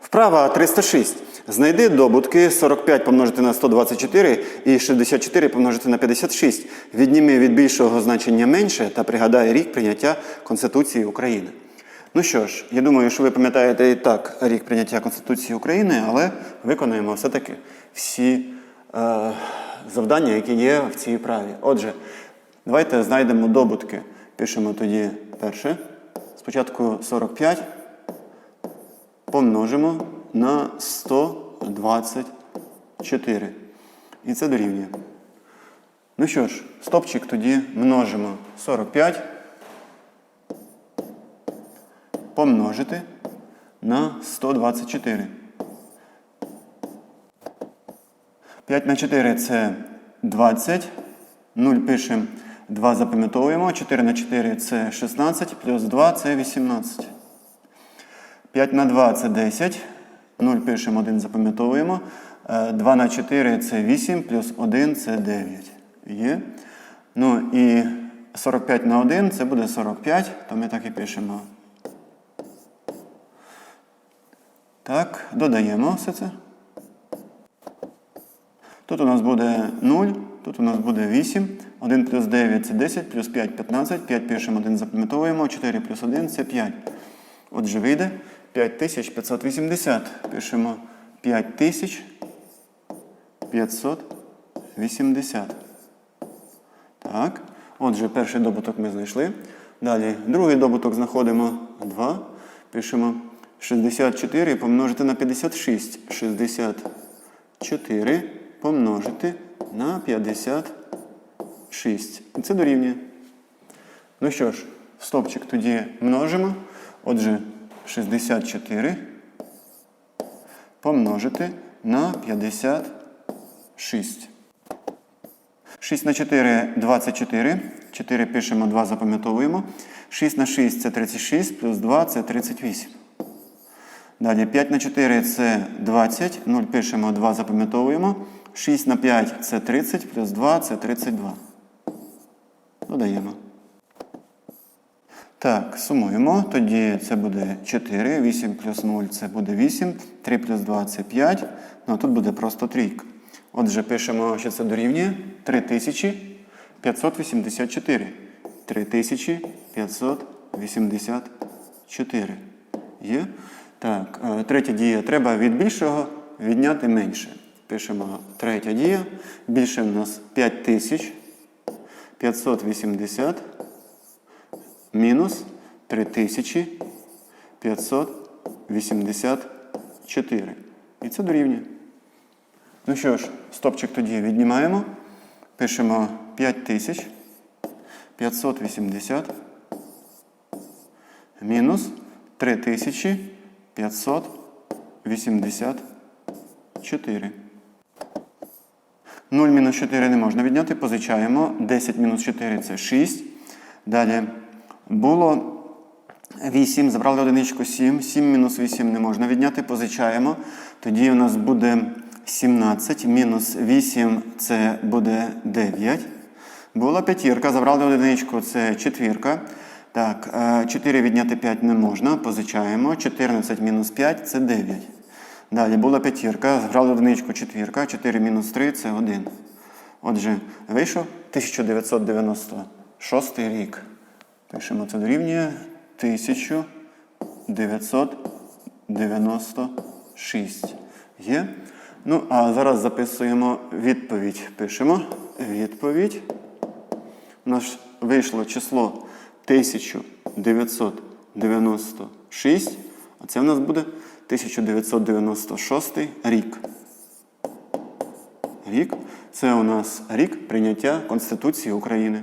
Вправа 306. Знайди добутки 45 помножити на 124 і 64 помножити на 56. Відніми від більшого значення менше та пригадай рік прийняття Конституції України. Ну що ж, я думаю, що ви пам'ятаєте і так рік прийняття Конституції України, але виконуємо все-таки всі е, завдання, які є в цій вправі. Отже, давайте знайдемо добутки. Пишемо тоді перше. Спочатку 45 помножимо на 124. І це дорівнює. Ну що ж, стопчик тоді множимо 45 помножити на 124. 5 на 4 це 20. 0 пишемо, 2 запам'ятовуємо. 4 на 4 це 16, плюс 2 це 18. 5 на 2 це 10. 0 пишемо, 1 запам'ятовуємо. Е, 2 на 4 це 8, плюс 1 це 9. Є. Ну і 45 на 1 це буде 45, то ми так і пишемо. Так, додаємо все це. Тут у нас буде 0, тут у нас буде 8. 1 плюс 9 це 10, плюс 5 15. 5 пишемо, 1 запам'ятовуємо. 4 плюс 1 це 5. Отже, вийде 5580. Пишемо 5580. Так. Отже, перший добуток ми знайшли. Далі другий добуток знаходимо 2. Пишемо 64 помножити на 56. 64 помножити на 56. І це дорівнює. Ну що ж, стопчик тоді множимо. Отже, 64 помножити на 56. 6 на 4 24. 4 пишемо, 2 запам'ятовуємо. 6 на 6 це 36, плюс 2 це 38. Далі 5 на 4 це 20. 0 пишемо, 2 запам'ятовуємо. 6 на 5 це 30, плюс 2 це 32. Додаємо. Так, сумуємо. Тоді це буде 4. 8 плюс 0 це буде 8. 3 плюс 2 це 5. Ну а тут буде просто трійка. Отже, пишемо, що це дорівнює 3584. 3584. Є? Так, е, третя дія. Треба від більшого відняти менше. Пишемо третя дія. Більше в нас 5580 мінус 3584. І це дорівнює. Ну що ж, стопчик тоді віднімаємо. Пишемо 5580 мінус 3584. 0 мінус 4 не можна відняти, позичаємо. 10 мінус 4 це 6. Далі було 8, забрали одиничку 7. 7 мінус 8 не можна відняти, позичаємо. Тоді у нас буде 17, мінус 8 це буде 9. Була п'ятірка, забрали одиничку, це четвірка. Так, 4 відняти 5 не можна, позичаємо. 14 мінус 5 це 9. Далі була п'ятірка, забрали одиничку, четвірка, 4 мінус 3 це 1. Отже, вийшов 1996 рік. Пишемо це дорівнює 1996. Є? Ну, а зараз записуємо відповідь. Пишемо відповідь. У нас вийшло число 1996, а це в нас буде 1996 рік. Рік це у нас рік прийняття Конституції України.